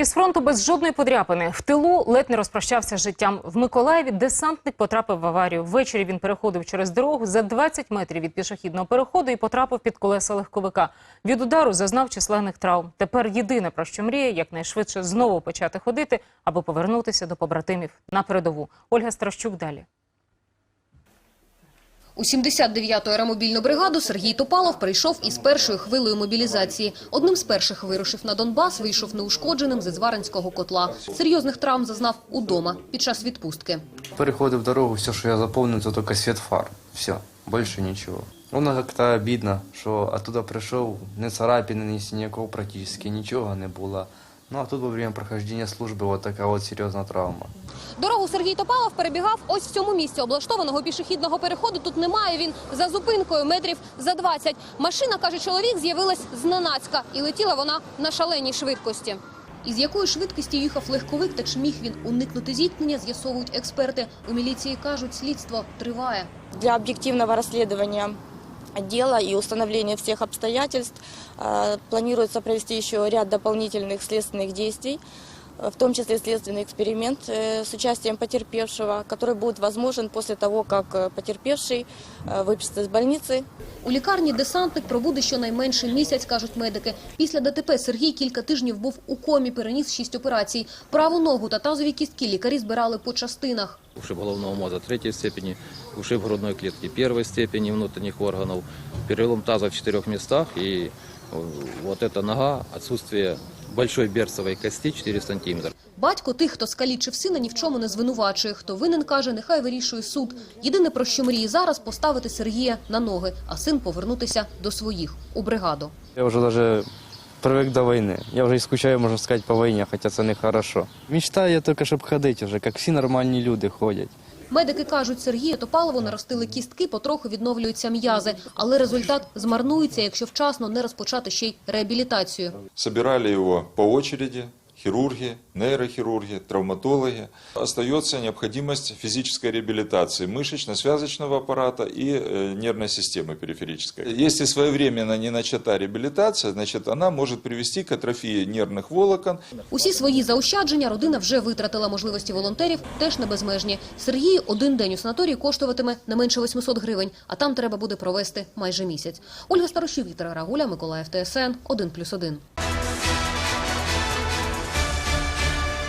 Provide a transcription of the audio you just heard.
Із фронту без жодної подряпини. В тилу ледь не розпрощався з життям. В Миколаєві десантник потрапив в аварію. Ввечері він переходив через дорогу за 20 метрів від пішохідного переходу і потрапив під колеса легковика. Від удару зазнав численних травм. Тепер єдине, про що мріє, якнайшвидше знову почати ходити, аби повернутися до побратимів на передову. Ольга Стращук далі. У 79-ю аеромобільну бригаду Сергій Топалов прийшов із першою хвилею мобілізації. Одним з перших вирушив на Донбас, вийшов неушкодженим з Ізваринського котла. Серйозних травм зазнав удома під час відпустки. Переходив дорогу, все, що я запомнил, це тільки світ фар. Все, більше нічого. Воно як-то обідно, що оттуда прийшов, не царапини, ні синяков практично, нічого не було. Ну а тут во время прохождения служби вот така от серйозна травма. Дорогу Сергій Топалов перебігав ось в цьому місці. Облаштованого пішохідного переходу тут немає. Він за зупинкою метрів за 20. Машина, каже чоловік, з'явилась зненацька. І летіла вона на шаленій швидкості. Із якою швидкістю їхав легковик та чи міг він уникнути зіткнення, з'ясовують експерти. У міліції кажуть, слідство триває. Для объективного расследования дела и установления всех обстоятельств э, планируется провести еще ряд дополнительных следственных действий, э, в том числе следственный эксперимент э, с участием потерпевшего, который будет возможен после того, как э, потерпевший э, выпишется из больницы У лікарні десантник пробуде щонайменше місяць, кажуть медики. Після ДТП Сергій кілька тижнів був у комі, переніс шість операцій. Праву ногу та тазові кістки лікарі збирали по частинах. ушиб головного мозга третьей степени, ушиб грудной клетки первой степени внутренних органов, перелом таза в четырех местах и э, вот эта нога, отсутствие большой берцевой кости 4 сантиметра. Батько тих, хто скалічив сина, ні в чому не звинувачує. Хто винен, каже, нехай вирішує суд. Єдине, про що мріє зараз, поставити Сергія на ноги, а син повернутися до своїх у бригаду. Я вже даже привик до війни. Я вже і скучаю, можна сказати, по війні, хоча це не хорошо. Мечтаю тільки, щоб ходити вже, як всі нормальні люди ходять. Медики кажуть, Сергію Топалову наростили кістки, потроху відновлюються м'язи. Але результат змарнується, якщо вчасно не розпочати ще й реабілітацію. Собирали його по очереди, хирурги, нейрохирурги, травматологи. Остается необходимость физической реабилитации мышечно-связочного аппарата и э, нервной системы периферической. Если своевременно не начата реабилитация, значит она может привести к атрофии нервных волокон, Усі свої заощадження родина вже витратила. Можливості волонтерів теж не безмежні. Сергію один день у санаторії коштуватиме не менше 800 гривень, а там треба буде провести майже місяць. Ольга Старощів, Віктор Рагуля, Миколаїв, ТСН, 1+,1.